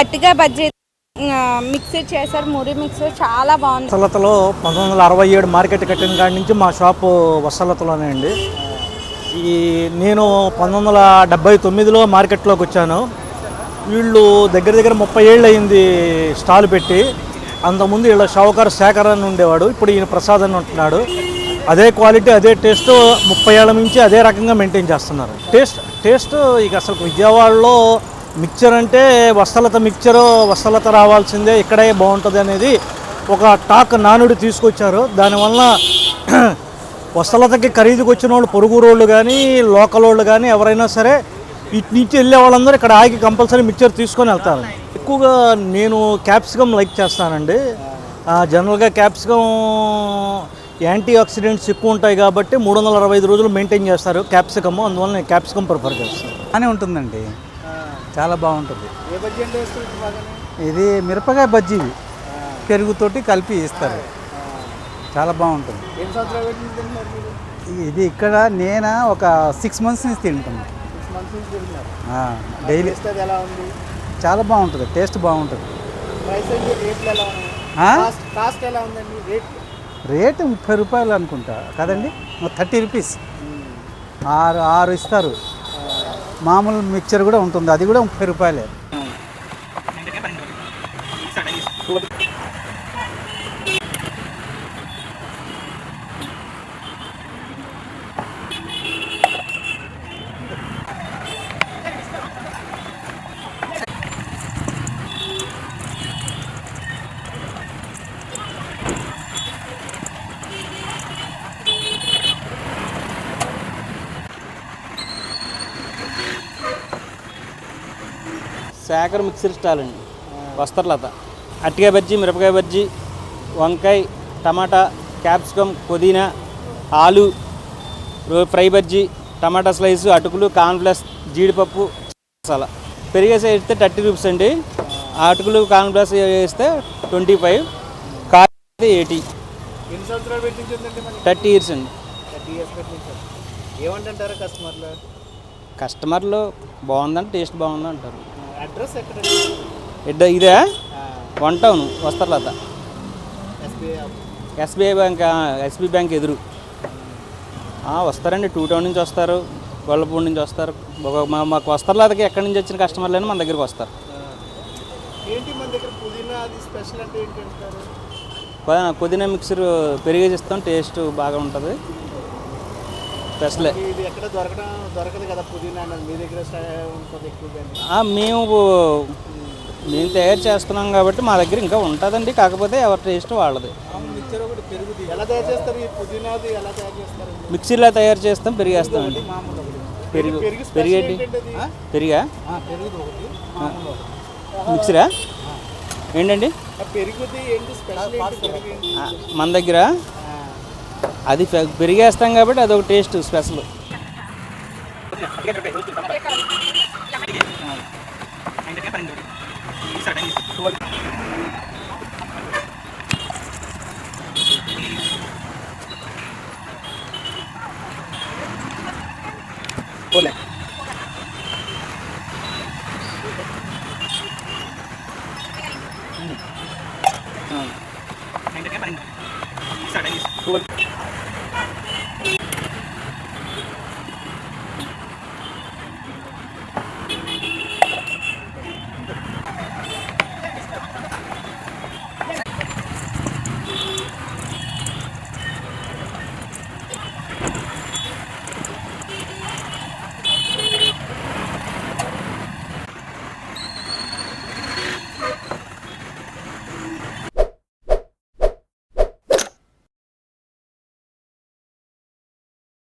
అట్టిగా bajji mixie చేశారు. మురి mixie చాలా బాగుంది. వసలతలో పంతొమ్మిది వందల అరవై ఏడు మార్కెట్ కట్టిన కాడి నుంచి మా షాపు వసలతలోనే అండి. ఈ నేను పంతొమ్మిది వందల డెబ్బై తొమ్మిదిలో మార్కెట్లోకి వచ్చాను. వీళ్ళు దగ్గర దగ్గర ముప్పై ఏళ్ళు అయింది స్టాల్ పెట్టి. అంతకుముందు వీళ్ళ షావుకారు శేఖర్ అని ఉండేవాడు. ఇప్పుడు ఈయన ప్రసాద్ అని ఉంటున్నాడు. అదే క్వాలిటీ అదే టేస్ట్ ముప్పై ఏళ్ళ నుంచి అదే రకంగా మెయింటైన్ చేస్తున్నారు. టేస్ట్ టేస్ట్ ఇక అసలు విజయవాడలో మిక్చర్ అంటే వస్తలత మిక్చర్ వస్తలత రావాల్సిందే ఇక్కడే బాగుంటుంది అనేది ఒక టాక్ నానుడి తీసుకొచ్చారు. దానివల్ల వస్తలతకి ఖరీదుకి వచ్చిన వాళ్ళు పొరుగు రోళ్ళు కానీ లోకల్ వాళ్ళు కానీ ఎవరైనా సరే ఇటు నుంచి వెళ్ళే వాళ్ళందరూ ఇక్కడ ఆగి కంపల్సరీ మిక్చర్ తీసుకొని వెళ్తారు. ఎక్కువగా నేను క్యాప్సికమ్ లైక్ చేస్తానండి. జనరల్గా క్యాప్సికమ్ యాంటీ ఆక్సిడెంట్స్ ఎక్కువ ఉంటాయి కాబట్టి మూడు వందల అరవై ఐదు రోజులు మెయింటైన్ చేస్తారు క్యాప్సికమ్. అందువల్ల నేను క్యాప్సికమ్ ప్రిఫర్ చేస్తాను. అని ఉంటుందండి. చాలా బాగుంటుంది. ఇది మిరపకాయ బజ్జీ పెరుగుతోటి కలిపి ఇస్తారు. చాలా బాగుంటుంది. ఇది ఇక్కడ నేను ఒక సిక్స్ మంత్స్ నుంచి తింటాను సిక్స్ మంత్స్ నుంచి తింటున్నారు. డైలీ. చాలా బాగుంటుంది. టేస్ట్ బాగుంటుంది. రేట్ రేటు ముప్పై రూపాయలు అనుకుంటా. కదండి థర్టీ రూపీస్. ఆరు ఆరు ఇస్తారు. మామూలు మిక్చర్ కూడా ఉంటుంది. అది కూడా ముప్పై రూపాయలే. శేఖర్ మిక్సర్ స్టాల్ అండి. వస్త్రలత అట్టికాయ బజ్జీ మిరపకాయ బజ్జీ వంకాయ టమాటా క్యాప్సికమ్ పుదీనా ఆలు ఫ్రై బజ్జీ టమాటా స్లైస్ అటుకులు కార్న్ఫ్లెక్స్ జీడిపప్పు మసాలా. పెరిగేసి వేస్తే థర్టీ రూపీస్ అండి. అటుకులు కార్న్ఫ్లెక్స్ వేస్తే twenty five. Car eighty. Thirty years అండి. కస్టమర్లు బాగుందంటే టేస్ట్ బాగుందంటారు. అడ్రస్ ఎక్కడ? ఇదే? One town Vastralatha. SBI SBI bank SB bank ఎదురు. వస్తారండి. టూ టౌన్ నుంచి వస్తారు. గొల్లపూడి నుంచి వస్తారు. మాకు వస్త్రలతకి ఎక్కడి నుంచి వచ్చిన కస్టమర్లైనా మన దగ్గరికి వస్తారు. ఏంటి మన దగ్గర పుదీనా అది స్పెషల్ అంటే ఏంటి అంటారు? పుదీనా- పుదీనా మిక్సర్ పెరిగేసి ఇస్తాం టేస్ట్ బాగా ఉంటుంది. స్పెషలే. ఇది ఎక్కడ దొరకడం దొరకదు కదా పుదీనా అన్నది మీ దగ్గర స్టా- ఉంటుంది ఎక్కువగా ఆ, మేము మేము తయారు చేస్తున్నాం కాబట్టి మా దగ్గర ఇంకా ఉంటుందండి. కాకపోతే ఎవరి టేస్ట్ వాళ్ళది. మిక్చర్ ఒకటి పెరుగుది ఎలా తయారు చేస్తారు? ఈ పుదీనాది ఎలా తయారు చేస్తారు? మిక్సీలో తయారు చేస్తాం పెరిగేస్తామండి మామూలు ఒకటి. పెరుగు. పెరిగేటి? పెరిగా? మిక్సరా? ఏంటండి? పెరుగుది ఏంటి? మన దగ్గర అది పె- పెరిగేస్తాం కాబట్టి అదొక టేస్ట్ స్పెషల్. suddenly.